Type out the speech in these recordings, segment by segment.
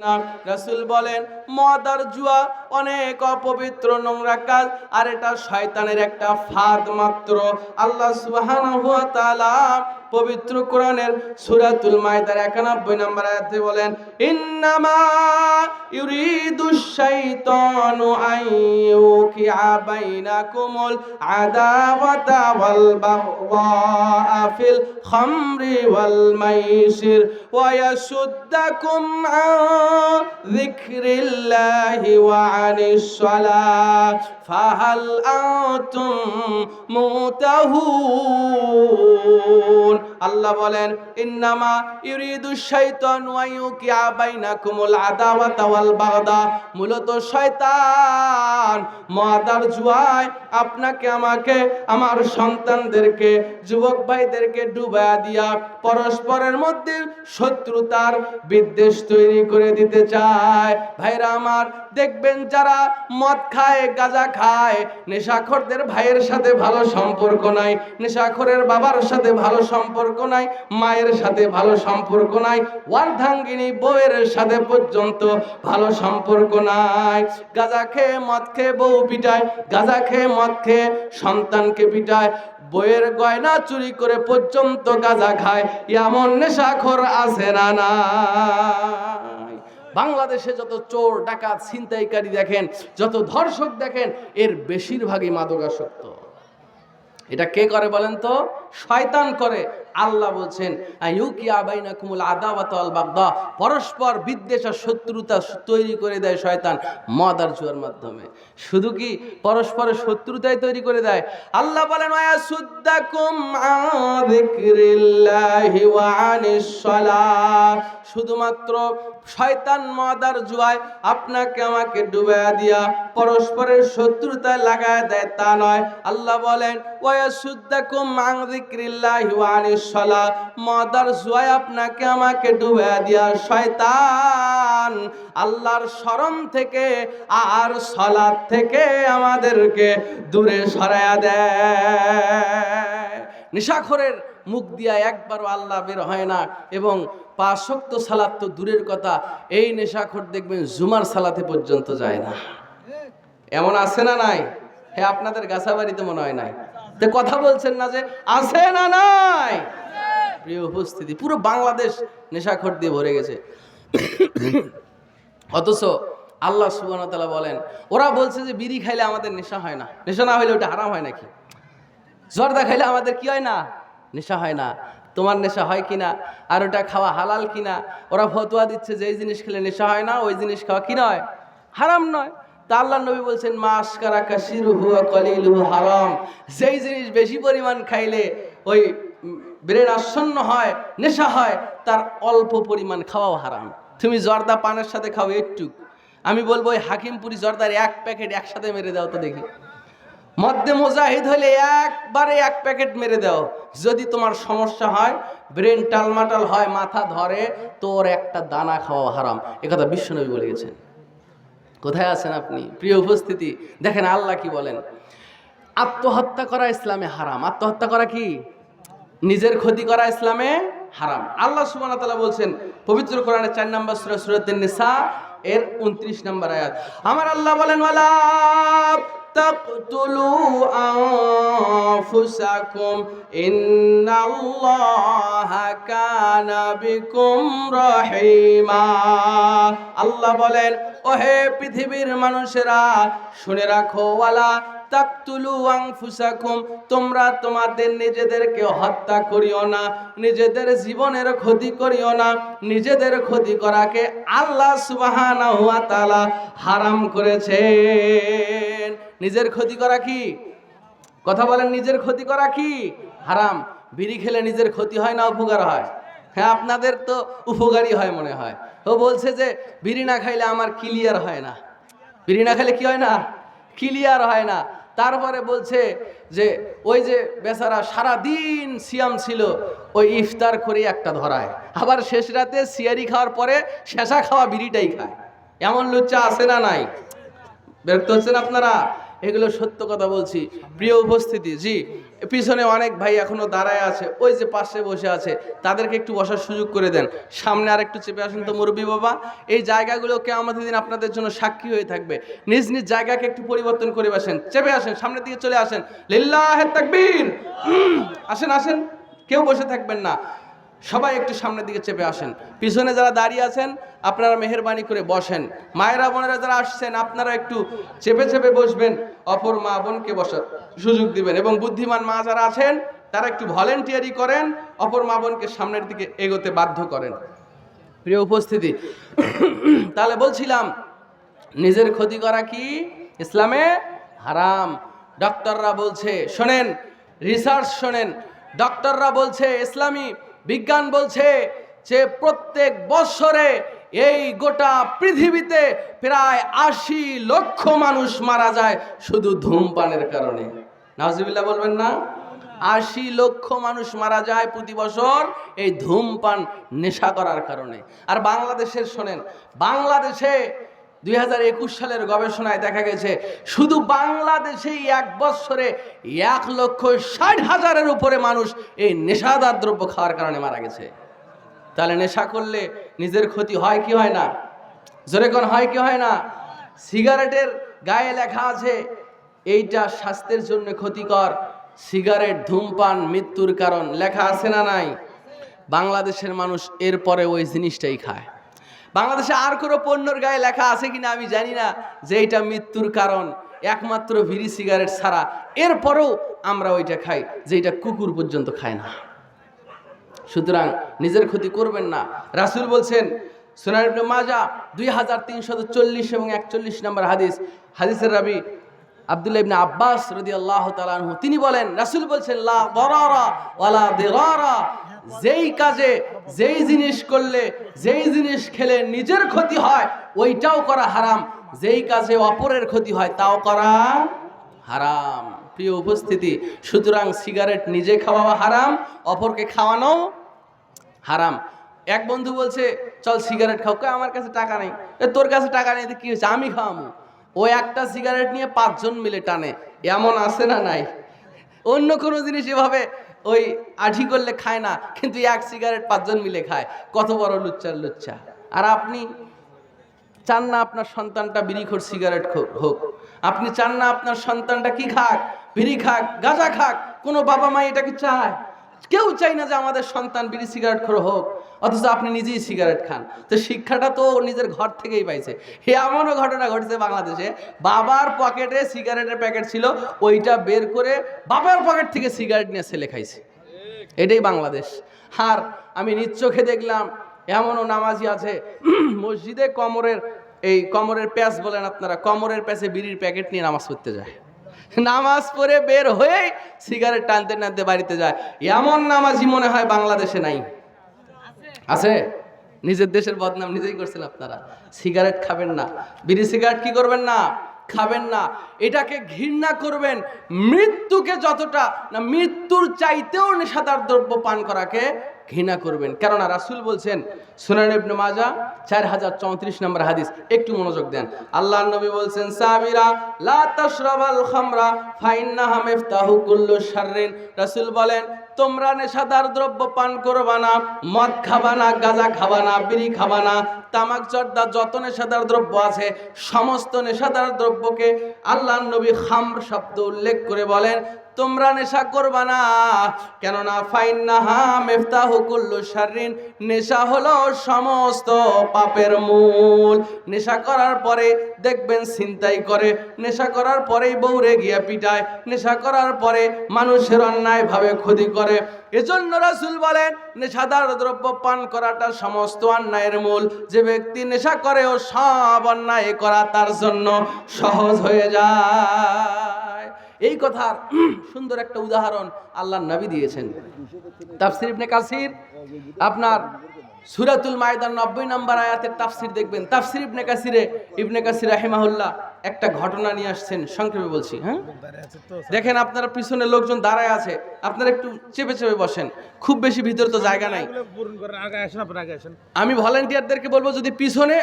না রাসূল বলেন মদ আর জুয়া, অনেক অপবিত্র নোংরা কাজ, আর এটা শয়তানের একটা ফাঁদ মাত্র। আল্লাহ সুবহানাহু ওয়া তাআলা পবিত্র কোরআনের সূরাতুল মাইদার 91 নম্বর আয়াতে বলেন, ইন্নামা ইউরিদুশ শাইতানু আন ইউকিআ বাইনাকুমুল আদাওয়াতা ওয়াল বাগদা ফিল খামরি ওয়াল মাইসির ওয়া ইয়াসুদ্দাকুম আন যিকরিল্লাহি ওয়া আনিস সালাহ ফাহাল আনতুম মুতাহুন। আল্লাহ বলেন, ইন্নামা ইউরিদু শাইতান ওয়া ইউকিআ বাইনাকুমুল আদাওয়াতা ওয়াল বাগদা। মূলত শয়তান মাদার জুয়ায় আপনাকে, আমাকে, আমার সন্তানদেরকে, যুবক ভাইদেরকে ডুবায়া দিয়া পরস্পরের মধ্যে শত্রুতার বিদ্বেষ তৈরি করে দিতে চায়। ভাইরা আমার, দেখবেন যারা মদ খায়, গাঁজা খায় নেশাখোরদের ভাইয়ের সাথে ভালো সম্পর্ক নাই। নেশাখোরের বাবার সাথে ভালো সম্পর্ক নাই। মায়ের সাথে ভালো সম্পর্ক নাই। ওয়ার্ধাঙ্গিনী বউয়ের সাথে পর্যন্ত ভালো সম্পর্ক নাই। গাঁজা খেয়ে মদ খেয়ে বউ পিটায়। গাঁজা খেয়ে মদ খেয়ে সন্তানকে পিটায়। বইয়ের গয়না চুরি করে পর্যন্ত গাঁজা খায়। এমন নেশাখোর আছে না নাই বাংলাদেশে যত চোর, ডাকাত, ছিনতাইকারী দেখেন, যত ধর্ষক দেখেন, এর বেশিরভাগই মাদকাসক্ত। এটা কে করে বলেন তো? শয়তান করে। আল্লাহ বলছেন আইউকি আবাইনা কুমুল আদাওয়াত আল বাগদা পরস্পর বিদ্বেষ আর শত্রুতা তৈরি করে দেয় শয়তান মদ আর জুয়ার মাধ্যমে। শুধু কি পরস্পরের শত্রুতাই তৈরি করে দেয়? আল্লাহ বলেন ওয়া শুধুমাত্র শয়তান মদ আর জুয়ায় আপনাকে আমাকে ডুবাইয়া দিয়া পরস্পরের শত্রুতায় লাগায় দেয় তা নয়। আল্লাহ বলেন ওয়া সুদ্দাকুম আন আপনাকে আমাকে ডুবাইয়া দিয়া শয়তান। আল্লাহর স্মরণ থেকে আর থেকে আমাদেরকে দূরে দেয় নিশাখরের মুখ দিয়া একবারও আল্লাহ বের হয় না এবং পাশক্ত সালাত তো দূরের কথা, এই নেশাখর দেখবেন জুমার সালাতে পর্যন্ত যায় না। এমন আছে না নাই? হ্যাঁ আপনাদের গাছাবাড়িতে মনে হয় নাই। তো কথা বলছেন না যে আছে না নাই? প্রিয় উপস্থিতি, পুরো বাংলাদেশ নেশাখর দিয়ে ভরে গেছে। অথচ আল্লাহ সুবান তালা বলেন, ওরা বলছে যে বিড়ি খাইলে আমাদের নেশা হয় না। নেশা না হইলে ওটা হারাম হয় নাকি? জর্দা খাইলে আমাদের কি হয় না? নেশা হয় না। তোমার নেশা হয় কিনা? আর ওটা খাওয়া হালাল কিনা? ওরা ফতোয়া দিচ্ছে যে এই জিনিস খেলে নেশা হয় না, ওই জিনিস খাওয়া কি নয়? হারাম নয়। তা আল্লাহ নবী বলছেন মাস কারা কাশির হুয়া কলিল হারাম। যেই জিনিস বেশি পরিমাণ খাইলে ওই ব্রেন আসন্ন হয়, নেশা হয়, তার অল্প পরিমাণ খাওয়াও হারাম। তুমি জর্দা পানের সাথে খাও একটু। আমি বলব, ওই হাকিমপুরি জর্দার এক প্যাকেট একসাথে মেরে দাও তো দেখি। মধ্যে মুজাহিদ হলে একবারে এক প্যাকেট মেরে দাও। যদি তোমার সমস্যা হয়, ব্রেন টালমাটাল হয়, মাথা ধরে, তোর একটা দানা খাওয়া হারাম। একথা বিশ্বনবী বলে গেছেন। কোথায় আছেন আপনি? প্রিয় উপস্থিতি, দেখেন আল্লাহ কি বলেন? আত্মহত্যা করা ইসলামে হারাম। আত্মহত্যা করা কি? নিজের ক্ষতি করা ইসলামে হারাম। আল্লাহ সুবহানাহু ওয়া তাআলা বলছেন, পবিত্র কোরআনের চার নম্বর সূরা, সূরাতুন নিসা, এর 29 নম্বর আয়াত। আমার আল্লাহ বলেন, ওয়ালা তাকতুলু আনফুসাকুম, ইন্নাল্লাহা কানা বিকুম রহিমা। আল্লাহ বলেন ওহে পৃথিবীর মানুষেরা, শুনে রাখো, ওয়ালা তাকতুলু আনফুসাকুম, তোমরা তোমাদের নিজেদেরকে হত্যা করিও না, নিজেদের জীবনের ক্ষতি করিও না, নিজেদের ক্ষতি করাকে আল্লাহ সুবহানাহু ওয়া তাআলা হারাম করেছেন। নিজের ক্ষতি করা কি? কথা বলেন, নিজের ক্ষতি করা কি? হারাম। বিড়ি খেলে নিজের ক্ষতি হয় না, উপকার হয়? হ্যাঁ আপনাদের তো উপকারী হয় মনে হয়। ও বলছে যে, বিড়ি না খাইলে আমার ক্লিয়ার হয় না। বিড়ি না খেলে কি হয় না? ক্লিয়ার হয় না। তারপরে বলছে যে, ওই যে বেচারা সারা দিন সিয়াম ছিল, ওই ইফতার করে একটা ধরায়। আবার শেষ রাতে সিয়ারি খাওয়ার পরে শেষা খাওয়া বিড়িটাই খায়। এমন লুচ্চা আছে না নাই? বিরক্ত হচ্ছেন আপনারা? এগুলো সত্য কথা বলছি। প্রিয় উপস্থিতি, জি পিছনে অনেক ভাই এখনও দাঁড়ায় আছে, ওই যে পাশে বসে আছে, তাদেরকে একটু বসার সুযোগ করে দেন। সামনে আর একটু চেপে আসেন তো মুরব্বী বাবা। এই জায়গাগুলো আমাদের দিন আপনাদের জন্য সাক্ষী হয়ে থাকবে। নিজ নিজ জায়গাকে একটু পরিবর্তন করে বসেন। চেপে আসেন, সামনের দিকে চলে আসেন। লিল্লাহ তাকবীর! আসেন আসেন। কেউ বসে থাকবেন না। সবাই একটু সামনের দিকে চেপে আসেন। পিছনে যারা দাঁড়িয়ে আছেন আপনারা মেহরবানি করে বসেন। মায়েরা, বোনেরা যারা আসছেন, আপনারা একটু চেপে চেপে বসবেন। অপর মা বোনকে বসার সুযোগ দিবেন এবং বুদ্ধিমান মা যারা আছেন, তারা একটু ভলেন্টিয়ারি করেন, অপর মা বোনকে সামনের দিকে এগোতে বাধ্য করেন। প্রিয় উপস্থিতি, তাহলে বলছিলাম, নিজের ক্ষতি করা কি ইসলামে? হারাম। ডক্টররা বলছে, শোনেন রিসার্চ শোনেন ডক্টররা বলছে, ইসলামী বিজ্ঞান বলছে যে প্রত্যেক বৎসরে এই গোটা পৃথিবীতে প্রায় আশি লক্ষ মানুষ মারা যায় শুধু ধূমপানের কারণে। নাজিবিল্লাহ বলবেন না? আশি লক্ষ মানুষ মারা যায় প্রতি বছর এই ধূমপান নেশা করার কারণে। আর বাংলাদেশের শোনেন, বাংলাদেশে দুই হাজার একুশ সালের গবেষণায় দেখা গেছে, শুধু বাংলাদেশেই এক বছরে এক লক্ষ ষাট হাজারের উপরে মানুষ এই নেশাদার দ্রব্য খাওয়ার কারণে মারা গেছে। তাহলে নেশা করলে নিজের ক্ষতি হয় কি হয় না? জোরে কোন হয় কি হয় না? সিগারেটের গায়ে লেখা আছে, এইটা স্বাস্থ্যের জন্য ক্ষতিকর। সিগারেট, ধূমপান, মৃত্যুর কারণ লেখা আছে না নাই? বাংলাদেশের মানুষ এরপরে ওই জিনিসটাই খায়। বাংলাদেশে আর কোনো পণ্যর গায়ে লেখা আছে কিনা আমি জানি না যে এটা মৃত্যুর কারণ। একমাত্র বিড়ি সিগারেট ছাড়া এরপরেও আমরা ওইটা খাই, যে এটা কুকুর পর্যন্ত খায় না। সুতরাং নিজের ক্ষতি করবেন না। রাসূল বলছেন সোনার ইবনে মাজা দুই হাজার তিনশত চল্লিশ এবং একচল্লিশ নম্বর হাদিস, হাদিসের রাবি আব্দুল্লাহ ইবনে আব্বাস রাদিয়াল্লাহু তাআলা আনহু, তিনি বলেন, রাসূল বলছেন, লা দরারা ওয়ালা দিরারা, যেই কাজে যেই জিনিস করলে, যেই জিনিস খেলে নিজের ক্ষতি হয়, ওইটাও করা হারাম। যেই কাজে অপরের ক্ষতি হয়, তাও করা হারাম। প্রিয় উপস্থিতি, সুতরাং সিগারেট নিজে খাওয়া হারাম, অপরকে খাওয়ানো হারাম। এক বন্ধু বলছে, চল সিগারেট খাও। আমার কাছে টাকা নেই। তোর কাছে টাকা নেই কি হয়েছে? আমি খাওয়ামু ও একটা সিগারেট নিয়ে পাঁচজন মিলে টানে। এমন আছে না নাই? অন্য কোনো জিনিস এভাবে ওই আঠি করলে খায় না, কিন্তু এক সিগারেট পাঁচজন মিলে খায়। কত বড় লুচ্চার লুচ্চা। আর আপনি চান না আপনার সন্তানটা বিড়িখোর সিগারেট খো- হোক। আপনি চান না আপনার সন্তানটা কি খাক, বিড়ি খাক, গাঁজা খাক, কোনো বাবা মা এটাকে চায়? কেউ চাই না যে আমাদের সন্তান বিড়ি সিগারেট খোর হোক, অথচ আপনি নিজেই সিগারেট খান। তো শিক্ষাটা তো নিজের ঘর থেকেই পাইছে। হে, এমনও ঘটনা ঘটেছে বাংলাদেশে, বাবার পকেটে সিগারেটের প্যাকেট ছিল, ওইটা বের করে বাবার পকেট থেকে সিগারেট নিয়ে ছেলে খাইছে। এটাই বাংলাদেশ। আর আমি নিজ চোখে দেখলাম, এমনও নামাজি আছে, মসজিদে কমরের, এই কমরের প্যাচ বলেন আপনারা, কমরের প্যাচে বিড়ির প্যাকেট নিয়ে নামাজ পড়তে যায়। নামাজ পড়ে বের হয়ে সিগারেট টানতে টানতে বাড়িতে যায়। এমন নামাজি মনে হয় বাংলাদেশে নাই। আছে? নিজের দেশের বদনাম নিজেই করছেন আপনারা। সিগারেট খাবেন না। বিড়ি সিগারেট কি করবেন না? খাবেন না। এটাকে ঘৃণা করবেন মৃত্যুকে যতটা না, মৃত্যুর চাইতেও নেশাদার দ্রব্য পান করাকে ঘৃণা করবেন। কেননা রাসূল বলছেন, সুনান ইবনে মাজা চার হাজার চৌত্রিশ নম্বর হাদিস, একটু মনোযোগ দেন। আল্লাহ নবী বলছেন, সাবিরা, লা তাশরাবাল খামরা, ফাইন্নাহা মিফতাহু কুল্লু শাররিন। রাসূল বলেন, তোমরা নেশাদার দ্রব্য পান করবা না, মদ খাবা না, গাঁজা খাবা না, বিড়ি খাবা না। তামাক জর্দা যত নেশাদার দ্রব্য আছে, সমস্ত নেশাদার দ্রব্যকে আল্লাহ নবী খামর শব্দ উল্লেখ করে বলেন তোমরা নেশা করবা না। কেননা ফাইন্নাহা মেফতাহু কুল্লু শাররিন, নেশা হলো সমস্ত পাপের মূল। নেশা করার পরে দেখবেন ছিনতাই করে, নেশা করার পরেই বউরে গিয়া পিটায়, নেশা করার পরে মানুষের অন্যায় ভাবে ক্ষতি করে। এজন্য রাসূল বলেন, নেশাদার দ্রব্য পান করাটা সমস্ত অন্যায়ের মূল। যে ব্যক্তি নেশা করে ও সব অন্যায় করা তার জন্য সহজ হয়ে যায়। এই কথার সুন্দর একটা উদাহরণ আল্লাহ নবী দিয়েছেন। তাফসির ইবনে কাসির, আপনার সুরাতুল মায়দান নব্বই নম্বর আয়াতের তাফসির দেখবেন। তাফসির ইবনে কাসিরে, ইবনে কাসির রাহিমাহুল্লাহ একটা ঘটনা নিয়ে আসছেন, সংক্ষেপে বলছি হ্যাঁ? দেখেন আপনারা পিছনে লোকজন দাঁড়ায় আছে, আপনারা একটু চেপে চেপে বসেন। খুব বেশি ভিতরে তো জায়গা নাই। আমি ভলেন্টিয়ারদেরকে বলব, যদি পিছনে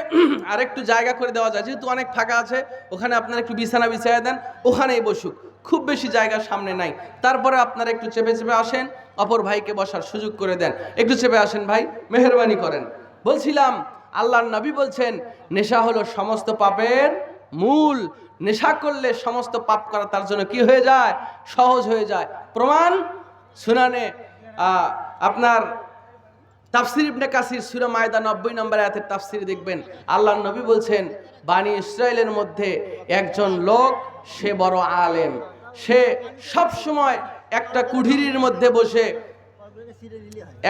আর একটু জায়গা করে দেওয়া যায়, যেহেতু অনেক ফাঁকা আছে, ওখানে আপনারা একটু বিছানা বিছাইয়া দেন, ওখানেই বসুক। খুব বেশি জায়গা সামনে নাই। তারপরে আপনারা একটু চেপে চেপে আসেন, অপর ভাইকে বসার সুযোগ করে দেন। একটু চেপে আসেন ভাই, মেহরবানি করেন। বলছিলাম, আল্লাহর নবী বলছেন, নেশা হলো সমস্ত পাপের মূল। নেশা করলে সমস্ত পাপ করা তার জন্য কি হয়ে যায়? সহজ হয়ে যায়। প্রমাণ? শুনানে আপনার তাফসির ইবনে কাসির সূরা মায়দা 90 নম্বর আয়াতের তাফসির দেখবেন। আল্লাহর নবী বলছেন, বানি ইসরায়েলের মধ্যে একজন লোক, সে বড় আলেম। সে সব সময় একটা কুঠিরির মধ্যে বসে,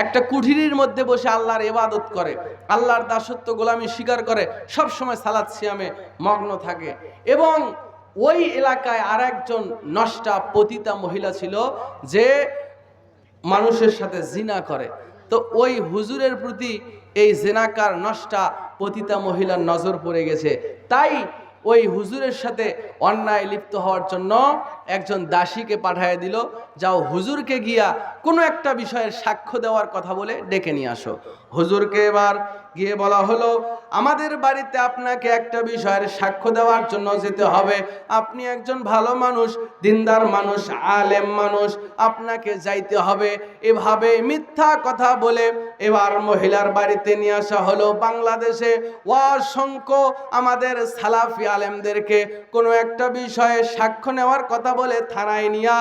একটা কুঠিরির মধ্যে বসে আল্লাহর ইবাদত করে, আল্লাহর দাসত্ব গোলামি স্বীকার করে, সব সময় সালাদ সিয়ামে মগ্ন থাকে। এবং ওই এলাকায় আর একজন নষ্টা পতিতা মহিলা ছিল যে মানুষের সাথে জিনা করে। তো ওই হুজুরের প্রতি এই জেনাকার নষ্টা পতিতা মহিলার নজর পড়ে গেছে। তাই ওই হুজুরের সাথে অন্যায় লিপ্ত হওয়ার জন্য একজন দাসীকে পাঠায় দিল, যাও হুজুরকে গিয়া কোনো একটা বিষয়ের সাক্ষ্য দেওয়ার কথা বলে ডেকে নিয়ে আসো। হুজুরকে এবার গিয়ে বলা হলো, আমাদের বাড়িতে আপনাকে একটা বিষয়ের সাক্ষ্য দেওয়ার জন্য যেতে হবে। আপনি একজন ভালো মানুষ, দিনদার মানুষ, আলেম মানুষ, আপনাকে যাইতে হবে। এভাবে মিথ্যা কথা বলে এবার মহিলার বাড়িতে নিয়ে আসা হলো। বাংলাদেশে অসংখ্য আমাদের সালাফি আলেমদেরকে কোনো একটা বিষয়ে সাক্ষ্য নেওয়ার কথা বলে থানায় নিয়া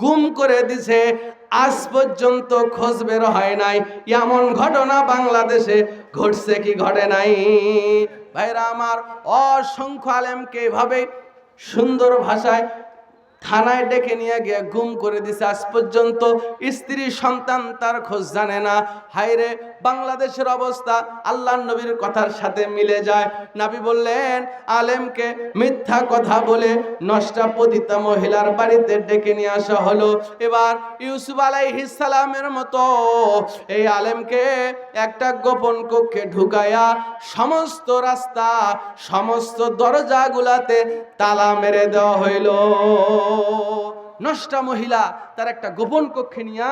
গুম করে দিছে। আজ পর্যন্ত খোঁজ বের হয় নাই। এমন ঘটনা বাংলাদেশে ঘটছে কি ঘটে নাই? ভাইরা আমার অসংখ্য আলেমকে এভাবে সুন্দর ভাষায় থানায় ডেকে নিয়ে গিয়ে গুম করে দিছে। আজ পর্যন্ত স্ত্রী সন্তান তার খোঁজ জানে না। হায়রে, বাংলাদেশের অবস্থা আল্লাহ নবীর কথার সাথে মিলে যায়। নাবি বললেন, আলেমকে মিথ্যা কথা বলে নষ্টা পতিতা মহিলার বাড়িতে ডেকে নিয়ে আসা হলো। এবার ইউসুফ সালামের মতো এই আলেমকে একটা গোপন কক্ষে ঢুকায়া সমস্ত রাস্তা, সমস্ত দরজাগুলাতে তালা মেরে দেওয়া হইল। নষ্টা মহিলা তার একটা গোপন কক্ষে নিয়া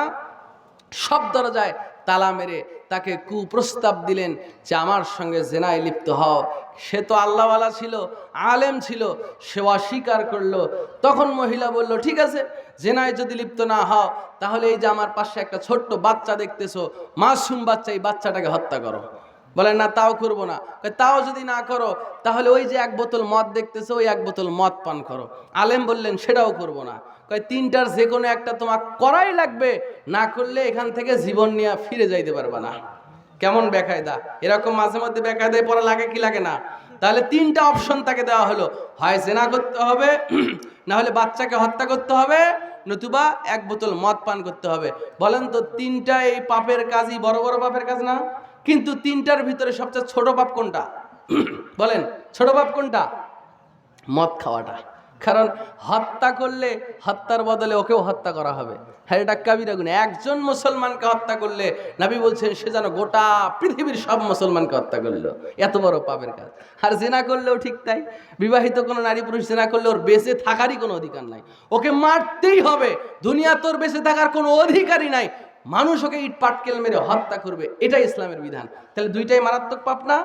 সব দরজায় তালা মেরে তাকে কুপ্রস্তাব দিলেন যে আমার সঙ্গে জেনায় লিপ্ত হও। সে তো আল্লাহওয়ালা ছিল, আলেম ছিল সে অস্বীকার করল। তখন মহিলা বলল, ঠিক আছে, জেনায় যদি লিপ্ত না হও, তাহলে এই যে আমার পাশে একটা ছোট্ট বাচ্চা দেখতেছো, মাসুম বাচ্চা, এই বাচ্চাটাকে হত্যা করো। বলেন না, তাও করব না। তাও যদি না করো, তাহলে ওই যে এক বোতল মদ দেখতেছো, ওই এক বোতল মদ পান করো। আলেম বললেন, সেটাও করব না। কয়, তিনটার যে কোনো একটা তোমার করাই লাগবে, না করলে এখান থেকে জীবন নিয়ে ফিরে যাইতে পারবে না। কেমন বেকায়দা? এরকম মাঝে মধ্যে বেকায়দায় পড়া লাগে কি লাগে না? তাহলে তিনটা অপশন তাকে দেওয়া হলো। হয় জেনা করতে হবে, না হলে বাচ্চাকে হত্যা করতে হবে, নতুবা এক বোতল মদ পান করতে হবে। বলেন তো তিনটা এই পাপের কাজই বড় বড় পাপের কাজ না? কিন্তু তিনটার ভিতরে সবচেয়ে ছোট পাপ কোনটা? বলেন, ছোট পাপ কোনটা? মদ খাওয়াটা। কারণ হত্যা করলে হত্যার বদলে ওকেও হত্যা করা হবে। হ্যাঁ এটা কাবিরা গুণ একজন মুসলমানকে হত্যা করলে নাবি বলছেন, সে যেন গোটা পৃথিবীর সব মুসলমানকে হত্যা করল। এত বড় পাপের কাজ। আর জেনা করলেও ঠিক তাই। বিবাহিত কোনো নারী পুরুষ জেনা করলে ওর বেঁচে থাকারই কোনো অধিকার নাই। ওকে মারতেই হবে। দুনিয়া তোর বেঁচে থাকার কোনো অধিকারই নাই। মানুষ ওকে ইট পাটকেল মেরে হত্যা করবে, এটাই ইসলামের বিধান। তাহলে দুইটাই মারাত্মক পাপ না?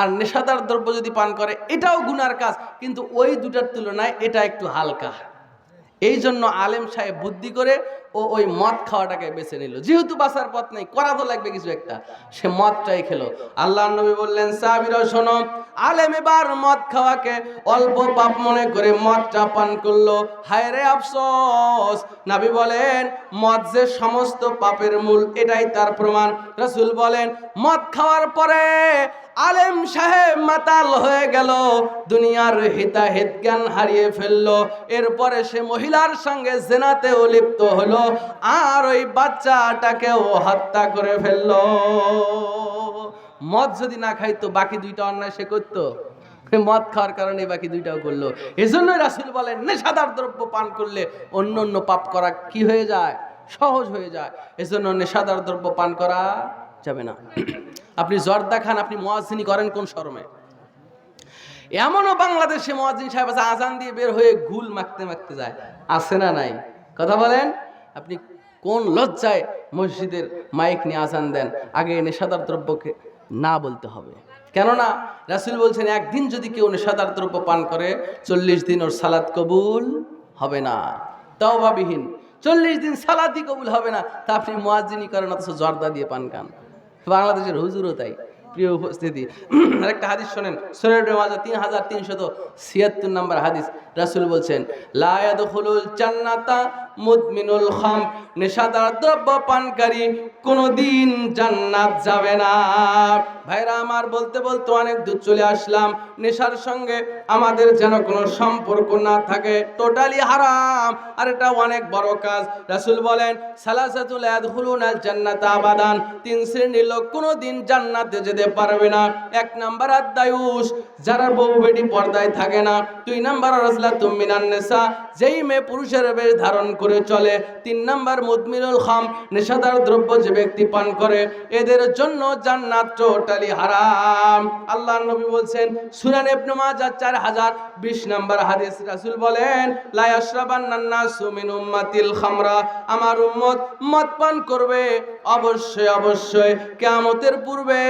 আর নেশাদার দ্রব্য যদি পান করে, এটাও গুনার কাজ, কিন্তু ওই দুটার তুলনায় এটা একটু হালকা। এই জন্য আলেম সাহেব বুদ্ধি করে ও ওই মদ খাওয়াটাকে বেছে নিল। যেহেতু বাঁচার পথ নেই, করা তো লাগবে কিছু একটা। সে মদটাই খেলো। আল্লাহ নবী বললেন সাবির শোনো, আলেম এবার মদ খাওয়াকে অল্প পাপ মনে করে মদটা পান করল। হায় রে আফসোস। নাবি বলেন, মদ যে সমস্ত পাপের মূল, এটাই তার প্রমাণ। রসুল বলেন, মদ খাওয়ার পরে আলেম সাহেব মাতাল হয়ে গেল, দুনিয়ার হিতাহিত জ্ঞান হারিয়ে ফেলল। এরপরে সে মহিলার সঙ্গে জেনাতেও লিপ্ত হলো। আর ওই বাচ্চাটাকেও হত্যা করে ফেলল। মদ যদি না খাইতো, বাকি দুইটা অন্যায় সে করতো? মদ খাওয়ার কারণে বাকি দুইটাও করল। এজন্যই রাসুল বলেন, নেশাদার দ্রব্য পান করলে অন্য অন্য পাপ করা কি হয়ে যায়? সহজ হয়ে যায়। এজন্য নেশাদার দ্রব্য পান করা যাবে না। আপনি জর্দা খান, আপনি মোয়াজিনী করেন কোন শরমে? এমনও বাংলাদেশে মোয়াজিন সাহেব আছে, আজান দিয়ে বের হয়ে গুল মাখতে মাখতে যায়। আছে না নাই? কথা বলেন? আপনি কোন লজ্জায় মসজিদের মাইক নিয়ে আজান দেন? আগে নেশাদার দ্রব্যকে না বলতে হবে। কেননা রাসুল বলছেন, একদিন যদি কেউ নেশাদার দ্রব্য পান করে, চল্লিশ দিন ওর সালাদ কবুল হবে না। তওবাবিহীন। চল্লিশ দিন সালাদই কবুল হবে না। তা আপনি মোয়াজিনী করেন, অথচ জর্দা দিয়ে পান খান। বাংলাদেশের হুজুরও তাই। প্রিয় উপস্থিতি, আরেকটা হাদিস শোনেন। সোনার মাজা তিন হাজার তিনশত ছিয়াত্তর নম্বর হাদিস। রাসুল বলছেন লায়াদুল জান্নাতা মুদমিনুল খাম, নেশাদার দ্রব্য পানকারী কোনোদিন জান্নাত যাবে না। ভাইরা, আমার বলতে বলতে অনেক দূর চলে আসলাম। নেশার সঙ্গে আমাদের যেন কোনো সম্পর্ক না থাকে। টোটালি হারাম। আর এটা অনেক বড় কাজ। রাসূল বলেন, সালাসাতুল ইয়াদখুলুন আল জান্নাত আবাদান। তিন শ্রেণির লোক কোনোদিন জান্নাতে যেতে পারবে না। এক নাম্বার আদায়ুস যারা বউ বেটি পর্দায় থাকে না। দুই নাম্বার রাসলাতুম মিনান নেসা যেই মেয়ে পুরুষের বেশ ধারণ করে চলে। তিন নাম্বার মুদমিনুল খাম, নেশাদার দ্রব্য যে ব্যক্তি পান করে, এদের জন্য জান্নাত টোটালি হারাম। আল্লাহ নবী বলছেন সুনান ইবনে মাজাহ 4020 নাম্বার হাদিস। রাসূল বলেন, লা ইয়াশরাবান্নান নাসু মিন উম্মাতিল খামরা। আমার উম্মত মদ পান করবে। অবশ্যই অবশ্যই। কিয়ামতের পূর্বে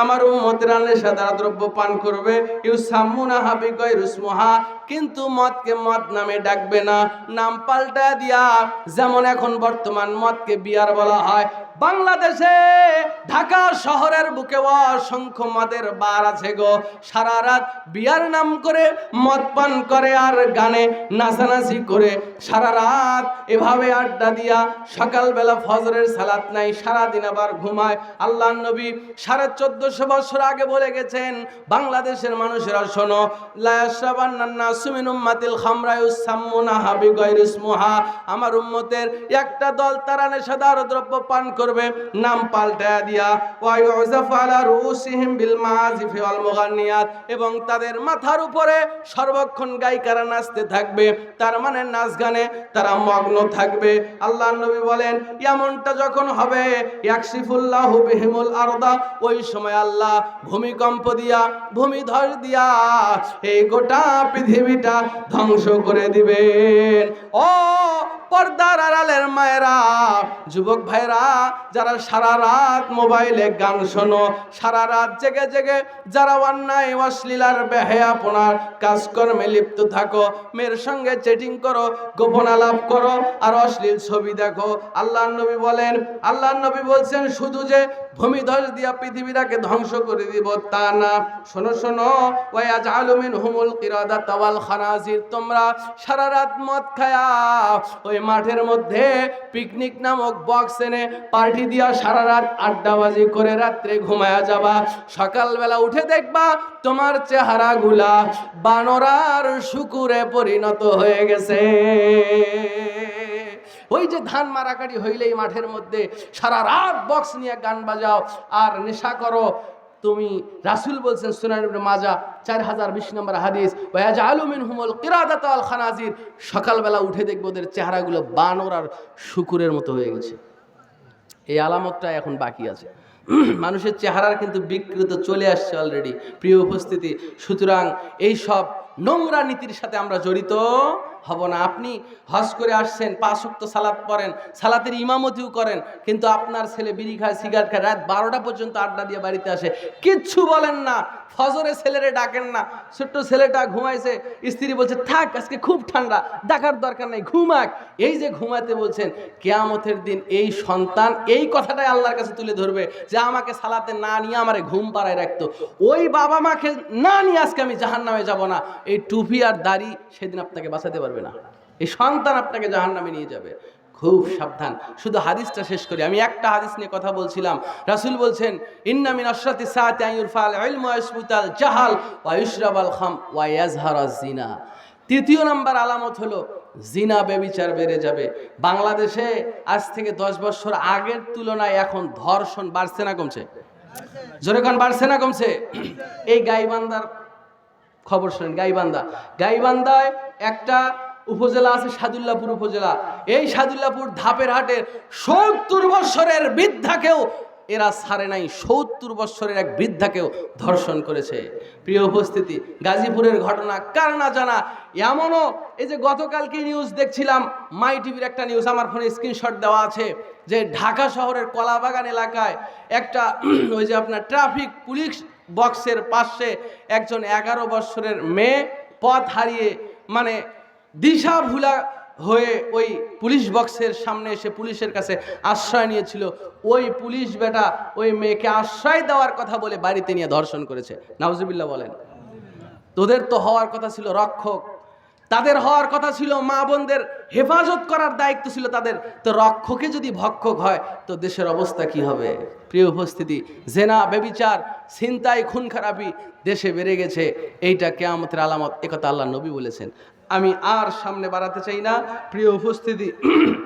আমার উম্মতেরা নেশাদার দ্রব্য পান করবে। ইউসাম্মুনা হাবি গায়রুসমুহা কিন্তু মদকে মদ নামে ডাকবে না। নাম পাল্টা দিয়া যেমন এখন বর্তমান মদকে বিয়ার বলা হয় বাংলাদেশে ঢাকা শহরের বুকে অসংখ্য মদের বার আছে গো। সারা রাত বিয়ার নাম করে মদ পান করে আর গানে নাচানাচি করে। সারা রাত এভাবে আড্ডা দিয়া সকালবেলা ফজরের সালাত নাই, সারাদিন আবার ঘুমায়। আল্লাহ নবী সাড়ে চোদ্দশো বছর আগে বলে গেছেন, বাংলাদেশের মানুষেরা শোনো লায়াসাবান্নান্না সুমিন উম্মাতিল খামরায়ুস সাম্মুনা হাবি গৈরিসমুহা আমার উম্মতের একটা দল তারা নেশাদার দ্রব্য পান করবে, নাম পাল্টায়া দিয়া বিল ওয়াল মুগান্নিয়াত এবং তাদের মাথার উপরে সর্বক্ষণ গায়িকারা নাচতে থাকবে, তার মানে নাচ গানে তারা মগ্ন থাকবে। আল্লাহ নবী বলেন, এমনটা যখন হবে, ইয়াকশিফুল্লাহু বিহিমুল আরদা ওই সময় আল্লাহ ভূমিকম্প দিয়া, ভূমিধস দিয়া এই গোটা পৃথিবীটা ধ্বংস করে দিবেন। ও পর্দার আড়ালের মায়েরা, যুবক ভাইরা যারা সারা রাত মোবাইলে গান শোনো, সারা রাত জেগে জেগে যারা অন্যায় অশ্লীলার বেহেয়াপনার কাজকর্মে লিপ্ত থাকো, মেয়ের সঙ্গে চেটিং করো, গোপন আলাপ করো আর অশ্লীল ছবি দেখো। আল্লাহ নবী বলেন আল্লাহ নবী বলছেন, শুধু যে ভূমিধস দিয়া পৃথিবীটাকে ধ্বংস করে দিব তা না। শোনো শোনো ওয়া জালুমিন হুমুল কিরাদা তাওয়াল খানাজির তোমরা সারা রাত মদ খায়া ওই মাঠের মধ্যে পিকনিক নামক বক্স এনে পার্টি দিয়া সারা রাত আড্ডাবাজি করে রাত্রে ঘুমায়া যাবা। সকালবেলা উঠে দেখবা তোমার চেহারাগুলা বানরার শুকুরে পরিণত হয়ে গেছে। ওই যে ধান মারাকাটি হইলেই মাঠের মধ্যে সারা রাত বক্স নিয়ে গান বাজাও। আর নেশা করো। তুমি রাসুল বলছেন সুনান মাজা চার হাজার বিশ নম্বর হাদিস ওয়াজ আলুমিন হুমল কিরাদাত আল খানাজির। সকালবেলা উঠে দেখব ওদের চেহারাগুলো বানর আর শুকুরের মতো হয়ে গেছে। এই আলামতটা এখন বাকি আছে। মানুষের চেহারার কিন্তু বিকৃত চলে আসছে অলরেডি প্রিয় উপস্থিতি, সুতরাং এই সব নোংরা নীতির সাথে আমরা জড়িত। হব না। আপনি হজ করে আসছেন, পাঁচ উক্ত সালাদ পড়েন, সালাতের ইমামতিও করেন, কিন্তু আপনার ছেলে বিড়ি খায়, সিগারেট খায়, রাত বারোটা পর্যন্ত আড্ডা দিয়ে বাড়িতে আসে। কিচ্ছু বলেন না, ফজরে ছেলেরে ডাকেন না। ছোট্ট ছেলেটা ঘুমাইছে, স্ত্রী বলছে, থাক, আজকে খুব ঠান্ডা ডাকার দরকার নেই, ঘুমাক। এই যে ঘুমাতে বলছেন, কেয়ামতের দিন এই সন্তান এই কথাটাই আল্লাহর কাছে তুলে ধরবে, যে আমাকে সালাতে না নিয়ে আমারে ঘুম পাড়ায় রাখতো। ওই বাবা মাকে না নিয়ে আজকে আমি জাহান নামে যাব না। এই টুপি আর দাড়ি সেদিন আপনাকে বাঁচাতে পারবে। না। এই সন্তান আপনাকে জাহান নামে নিয়ে যাবে। খুব সাবধান। শুধু হাদিসটা শেষ করি। আমি একটা হাদিস নিয়ে কথা বলছিলাম। রাসূল বলছেন, ইন্না মিন আশরাতি সাআতি আইয়ুরফাল ইলমু ইয়াসবুতাল জাহাল ওয়া ইশরাবাল খাম ওয়া ইয়াজহারাজ জিনা তৃতীয় নাম্বার আলামত হলো জিনা বেবিচার বেড়ে যাবে। বাংলাদেশে আজ থেকে দশ বছর আগের তুলনায় এখন ধর্ষণ বাড়ছে না কমছে? জোরে কোন, বাড়ছে না কমছে? এই গাইবান্দার খবর শোনেন, গাইবান্ধা। গাইবান্দায় একটা উপজেলা আছে সাদুল্লাপুর উপজেলা। এই সাদুল্লাপুর ধাপের হাটের সত্তর বছরের বৃদ্ধাকেও এরা ছাড়ে নাই, সত্তর বৎসরের এক বৃদ্ধাকেও ধর্ষণ করেছে। প্রিয় উপস্থিতি, গাজীপুরের ঘটনা কার না জানা? এমনও এই যে গতকালকে নিউজ দেখছিলাম মাই টিভির একটা নিউজ আমার ফোনে স্ক্রিনশট দেওয়া আছে যে ঢাকা শহরের কলাবাগান এলাকায় একটা ওই যে আপনার ট্রাফিক পুলিশ বক্সের পাশে একজন এগারো বৎসরের মেয়ে পথ হারিয়ে মানে দিশা ভুলা হয়ে ওই পুলিশ বক্সের সামনে এসে পুলিশের কাছে আশ্রয় নিয়েছিল। ওই পুলিশ বেটা ওই মেয়েকে আশ্রয় দেওয়ার কথা বলে বাড়িতে নিয়ে ধর্ষণ করেছে। নাউজুবিল্লাহ বলেন। তোদের তো হওয়ার কথা ছিল রক্ষক। তাদের হওয়ার কথা ছিল মা বোনদের হেফাজত করার দায়িত্ব ছিল তাদের। তো রক্ষকে যদি ভক্ষক হয়, তো দেশের অবস্থা কি হবে? প্রিয় উপস্থিতি, জেনা, বেবিচার, ছিনতাই খুন খারাপি দেশে বেড়ে গেছে। এইটা কেয়ামতের আলামত। একথা আল্লাহ নবী বলেছেন। আমি আর সামনে বাড়াতে চাই না। প্রিয় উপস্থিতি,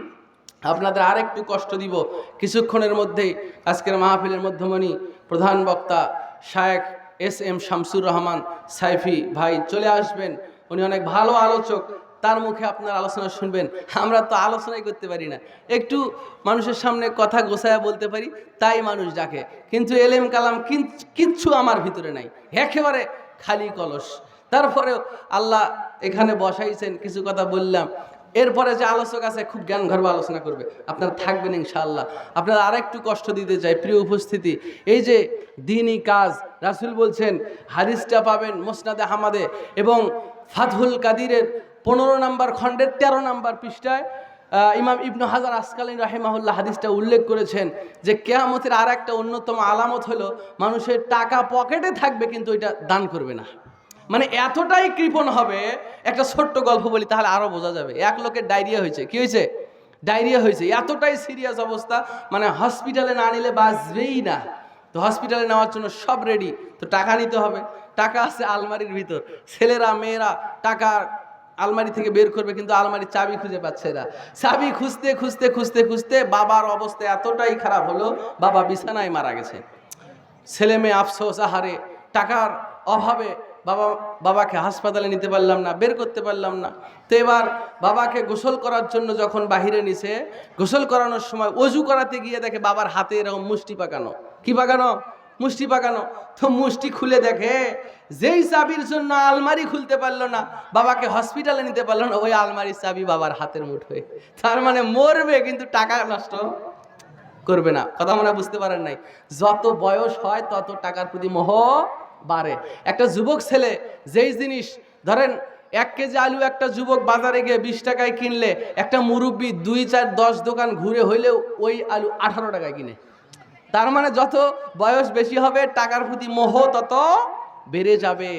আপনাদের আরেকটু কষ্ট দিব। কিছুক্ষণের মধ্যেই আজকের মাহফিলের মধ্যমণি প্রধান বক্তা শায়েখ এস এম শামসুর রহমান সাইফি ভাই চলে আসবেন। উনি অনেক ভালো আলোচক, তার মুখে আপনার আলোচনা শুনবেন। আমরা তো আলোচনাই করতে পারি না। একটু মানুষের সামনে কথা গোছায়া বলতে পারি, তাই মানুষ ডাকে। কিন্তু এলেম কালাম কিচ্ছু আমার ভিতরে নাই। একেবারে খালি কলস। তারপরেও আল্লাহ এখানে বসাইছেন, কিছু কথা বললাম। এরপরে যে আলোচক আছে, খুব জ্ঞান গর্ব আলোচনা করবে। আপনারা থাকবেন ইনশাআল্লাহ। আপনারা আরেকটু কষ্ট দিতে চাই, প্রিয় উপস্থিতি। এই যে দিনই কাজ, রাসুল বলছেন, হাদিসটা পাবেন মোসনাদে হামাদে এবং ফাতহুল কাদিরের পনেরো নাম্বার খণ্ডের তেরো নাম্বার পৃষ্ঠায় ইমাম ইবনু হাজার আসকালীন রাহেমাহুল্লাহ হাদিসটা উল্লেখ করেছেন যে, কেয়ামতের আর একটা অন্যতম আলামত হলো, মানুষের টাকা পকেটে থাকবে কিন্তু ওইটা দান করবে না। মানে এতটাই কৃপণ হবে, একটা ছোট্ট গল্প বলি, তাহলে আরও বোঝা যাবে। এক লোকের ডায়রিয়া হয়েছে। কি হয়েছে? ডায়রিয়া হয়েছে। এতটাই সিরিয়াস অবস্থা মানে হসপিটালে না নিলে বাঁচবেই না। তো হসপিটালে নেওয়ার জন্য সব রেডি তো টাকা নিতে হবে। টাকা আছে আলমারির ভিতর। ছেলেরা, মেয়েরা টাকা আলমারি থেকে বের করবে, কিন্তু আলমারির চাবি খুঁজে পাচ্ছে না। চাবি খুঁজতে খুঁজতে খুঁজতে খুঁজতে বাবার অবস্থা এতটাই খারাপ হলো, বাবা বিছানায় মারা গেছে। ছেলে মেয়ে আফসোস, আহারে, টাকার অভাবে বাবা, বাবাকে হাসপাতালে নিতে পারলাম না, বের করতে পারলাম না। তো এবার বাবাকে গোসল করার জন্য যখন বাহিরে নিছে, গোসল করানোর সময় অজু করাতে গিয়ে দেখে বাবার হাতে এরকম মুষ্টি পাকানো। কি পাকানো? মুষ্টি পাকানো। তো মুষ্টি খুলে দেখে, যেই চাবির জন্য আলমারি খুলতে পারল না, বাবাকে হসপিটালে নিতে পারল না, ওই আলমারির চাবি বাবার হাতের মুঠোয়। তার মানে মরবে, কিন্তু টাকা নষ্ট করবে না। কথা মনে বুঝতে পারেন নাই। যত বয়স হয়, তত টাকার প্রতি মোহ বাড়ে। একটা যুবক ছেলে, যেই জিনিস, ধরেন এক কেজি আলু একটা যুবক বাজারে গিয়ে বিশ টাকায় কিনলে, একটা মুরব্বী দুই, চার, দশ দোকান ঘুরে হইলেও ওই আলু আঠারো টাকায় কিনে। তার মানে যত বয়স বেশি হবে, টাকার প্রতি মোহ তত বেড়ে যাবে।